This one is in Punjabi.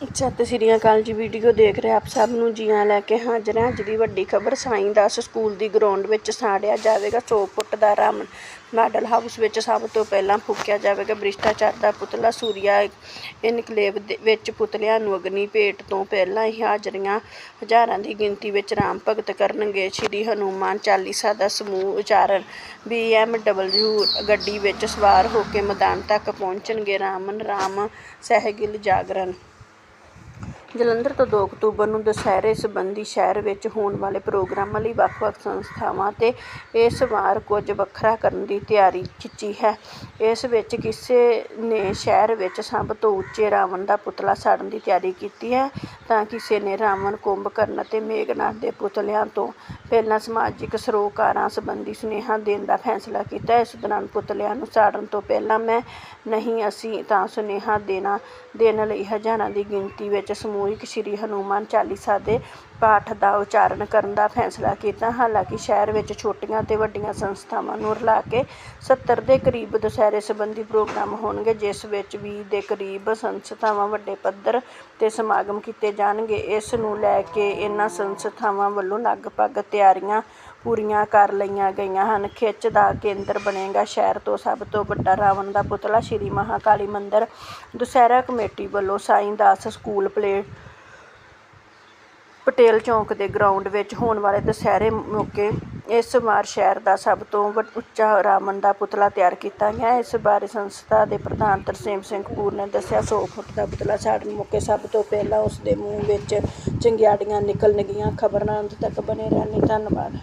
ਸਤਿ ਸ਼੍ਰੀ ਅਕਾਲ ਜੀ ਵੀਡੀਓ ਦੇਖ ਰਹੇ ਆਪ ਸਭ ਨੂੰ ਜੀਆਂ ਲੈ ਕੇ ਹਾਜ਼ਰ ਹਾਂ। ਅੱਜ ਦੀ ਵੱਡੀ ਖਬਰ ਸਾਈਂ ਦਾਸ ਸਕੂਲ ਦੀ ਗਰਾਊਂਡ ਵਿੱਚ ਸਾੜਿਆ ਜਾਵੇਗਾ 100 ਫੁੱਟ ਦਾ ਰਾਮਨ ਮਾਡਲ ਹਾਊਸ ਵਿੱਚ ਸਭ ਤੋਂ ਪਹਿਲਾਂ ਫੂਕਿਆ ਜਾਵੇਗਾ। ਭ੍ਰਿਸ਼ਟਾਚਾਰ ਦਾ ਪੁਤਲਾ ਸੂਰਿਆ ਇਨਕਲੇਵ ਦੇ ਵਿੱਚ ਪੁਤਲਿਆਂ ਨੂੰ ਅਗਨੀ ਭੇਟ ਤੋਂ ਪਹਿਲਾਂ ਹੀ ਹਾਜ਼ਰੀਆਂ ਹਜ਼ਾਰਾਂ ਦੀ ਗਿਣਤੀ ਵਿੱਚ ਰਾਮ ਭਗਤ ਕਰਨਗੇ। ਸ਼੍ਰੀ ਹਨੂਮਾਨ ਚਾਲੀਸਾ ਦਾ ਸਮੂਹ ਉਚਾਰਨ। BMW ਗੱਡੀ ਵਿੱਚ ਸਵਾਰ ਹੋ ਕੇ ਮੈਦਾਨ ਤੱਕ ਪਹੁੰਚਣਗੇ। ਰਾਮਨ ਰਾਮ ਸਹਿਗਿਲ ਜਾਗਰਣ। ਜਲੰਧਰ ਤੋਂ 2 ਅਕਤੂਬਰ ਨੂੰ ਦੁਸਹਿਰੇ ਸੰਬੰਧੀ ਸ਼ਹਿਰ ਵਿੱਚ ਹੋਣ ਵਾਲੇ ਪ੍ਰੋਗਰਾਮਾਂ ਲਈ ਵੱਖ-ਵੱਖ ਸੰਸਥਾਵਾਂ ਤੇ ਇਸ ਵਾਰ ਕੁਝ ਵੱਖਰਾ ਕਰਨ ਦੀ ਤਿਆਰੀ ਖਿੱਚੀ ਹੈ। ਇਸ ਵਿੱਚ ਕਿਸੇ ਨੇ ਸ਼ਹਿਰ ਵਿੱਚ ਸਭ ਤੋਂ ਉੱਚੇ ਰਾਵਣ ਦਾ ਪੁਤਲਾ ਸਾੜਨ ਦੀ ਤਿਆਰੀ ਕੀਤੀ ਹੈ ਤਾਂ ਕਿਸੇ ਨੇ ਰਾਵਣ ਕੁੰਭਕਰਨ ਅਤੇ ਮੇਘਨਾਥ ਦੇ ਪੁਤਲਿਆਂ ਤੋਂ ਪਹਿਲਾਂ ਸਮਾਜਿਕ ਸਰੋਕਾਰਾਂ ਸੰਬੰਧੀ ਸੁਨੇਹਾ ਦੇਣ ਦਾ ਫੈਸਲਾ ਕੀਤਾ। ਇਸ ਦੌਰਾਨ ਪੁਤਲਿਆਂ ਨੂੰ ਸਾੜਨ ਤੋਂ ਪਹਿਲਾਂ ਮੈਂ ਨਹੀਂ, ਅਸੀਂ ਤਾਂ ਸੁਨੇਹਾ ਦੇਣਾ, ਦੇਣ ਲਈ ਹਜ਼ਾਰਾਂ ਦੀ ਗਿਣਤੀ ਵਿੱਚ ਸਮੂਹਿਕ ਸ਼੍ਰੀ ਹਨੂੰਮਾਨ ਚਾਲੀਸਾ ਦੇ ਪਾਠ ਦਾ ਉਚਾਰਨ ਕਰਨ ਦਾ ਫੈਸਲਾ ਕੀਤਾ। ਹਾਲਾਂਕਿ ਸ਼ਹਿਰ ਵਿੱਚ ਛੋਟੀਆਂ ਤੇ ਵੱਡੀਆਂ ਸੰਸਥਾਵਾਂ ਨੂੰ ਰਲਾ ਕੇ 70 ਦੇ ਕਰੀਬ ਦੁਸਹਿਰੇ ਸੰਬੰਧੀ ਪ੍ਰੋਗਰਾਮ ਹੋਣਗੇ, ਜਿਸ ਵਿੱਚ 20 ਦੇ ਕਰੀਬ ਸੰਸਥਾਵਾਂ ਵੱਡੇ ਪੱਧਰ ਤੇ ਸਮਾਗਮ ਕੀਤੇ ਜਾਣਗੇ। ਇਸ ਨੂੰ ਲੈ ਕੇ ਇਹਨਾਂ ਸੰਸਥਾਵਾਂ ਵੱਲੋਂ ਲਗਭਗ ਤਿਆਰੀਆਂ ਪੂਰੀਆਂ ਕਰ ਲਈਆਂ ਗਈਆਂ ਹਨ। ਖਿੱਚ ਦਾ ਕੇਂਦਰ ਬਣੇਗਾ ਸ਼ਹਿਰ ਤੋਂ ਸਭ ਤੋਂ ਵੱਡਾ ਰਾਵਣ ਦਾ ਪੁਤਲਾ। ਸ਼੍ਰੀ ਮਹਾਕਾਲੀ ਮੰਦਿਰ ਦੁਸਹਿਰਾ ਕਮੇਟੀ ਵੱਲੋਂ ਸਾਈਂ ਦਾਸ ਸਕੂਲ ਪਲੇ ਪਟੇਲ ਚੌਂਕ ਦੇ ਗਰਾਊਂਡ ਵਿੱਚ ਹੋਣ ਵਾਲੇ ਦੁਸਹਿਰੇ ਮੌਕੇ ਇਸ ਵਾਰ ਸ਼ਹਿਰ ਦਾ ਸਭ ਤੋਂ ਵੱਡ- ਉੱਚਾ ਰਾਵਣ ਦਾ ਪੁਤਲਾ ਤਿਆਰ ਕੀਤਾ ਗਿਆ। ਇਸ ਬਾਰੇ ਸੰਸਥਾ ਦੇ ਪ੍ਰਧਾਨ ਤਰਸੇਮ ਸਿੰਘ ਕਪੂਰ ਨੇ ਦੱਸਿਆ 100 ਫੁੱਟ ਦਾ ਪੁਤਲਾ ਸਾੜਨ ਮੌਕੇ ਸਭ ਤੋਂ ਪਹਿਲਾਂ ਉਸ ਦੇ ਮੂੰਹ ਵਿੱਚ ਚੰਗਿਆੜੀਆਂ ਨਿਕਲਣਗੀਆਂ ਖਬਰਾਂ ਅੰਤ ਤੱਕ ਬਣੇ ਰਹਿਣ ਲਈ ਧੰਨਵਾਦ।